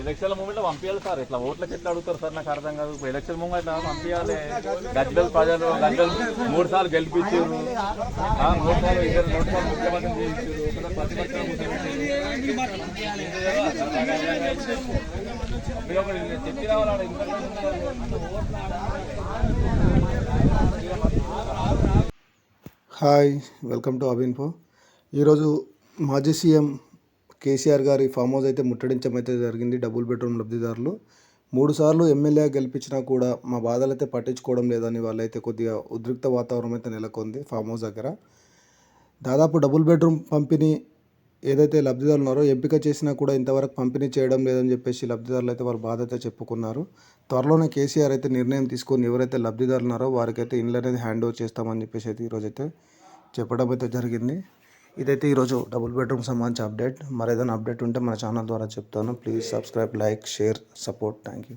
Election moment పంపించాలి sir ఇట్లా ఓట్లకి ఎట్లా అడుగుతారు సార్ నాకు అర్థం కాదు ఎలక్షన్ మూమెంట్ పంపించాలి గజ్జల ప్రజలు గజ్జలు మూడు సార్లు గెలిపించారు మూడు సార్లు ఇద్దరు మూడు సార్లు ముఖ్యమంత్రి చెప్పి రావాలి హాయ్ వెల్కమ్ టు అబిన్ఫో ఈరోజు మాజీ సీఎం కేసీఆర్ గారి ఫామ్ హౌస్ అయితే ముట్టడించడం అయితే జరిగింది డబుల్ బెడ్రూమ్ లబ్ధిదారులు. మూడు సార్లు ఎమ్మెల్యే గెలిపించినా కూడా మా బాధలు అయితే పట్టించుకోవడం లేదని వాళ్ళైతే కొద్దిగా ఉద్రిక్త వాతావరణం అయితే నెలకొంది ఫామ్ హౌస్ దగ్గర. దాదాపు డబుల్ బెడ్రూమ్ పంపిణీ ఏదైతే లబ్ధిదారులు ఉన్నారో ఎంపిక చేసినా కూడా ఇంతవరకు పంపిణీ చేయడం లేదని చెప్పేసి లబ్ధిదారులు అయితే వాళ్ళ బాధ అయితే చెప్పుకున్నారు. త్వరలోనే కేసీఆర్ అయితే నిర్ణయం తీసుకొని ఎవరైతే లబ్ధిదారులు ఉన్నారో వారికైతే ఇండ్లు అనేది హ్యాండ్ ఓవర్ చేస్తామని చెప్పేసి అయితే ఈరోజైతే చెప్పడం అయితే జరిగింది. ఇదైతే ఈరోజు డబుల్ బెడ్రూమ్ సంబంధించి అప్డేట్ మరి ఏదైనా అప్డేట్ ఉంటే మన ఛానల్ ద్వారా చెప్తాను. Please subscribe like share support thank you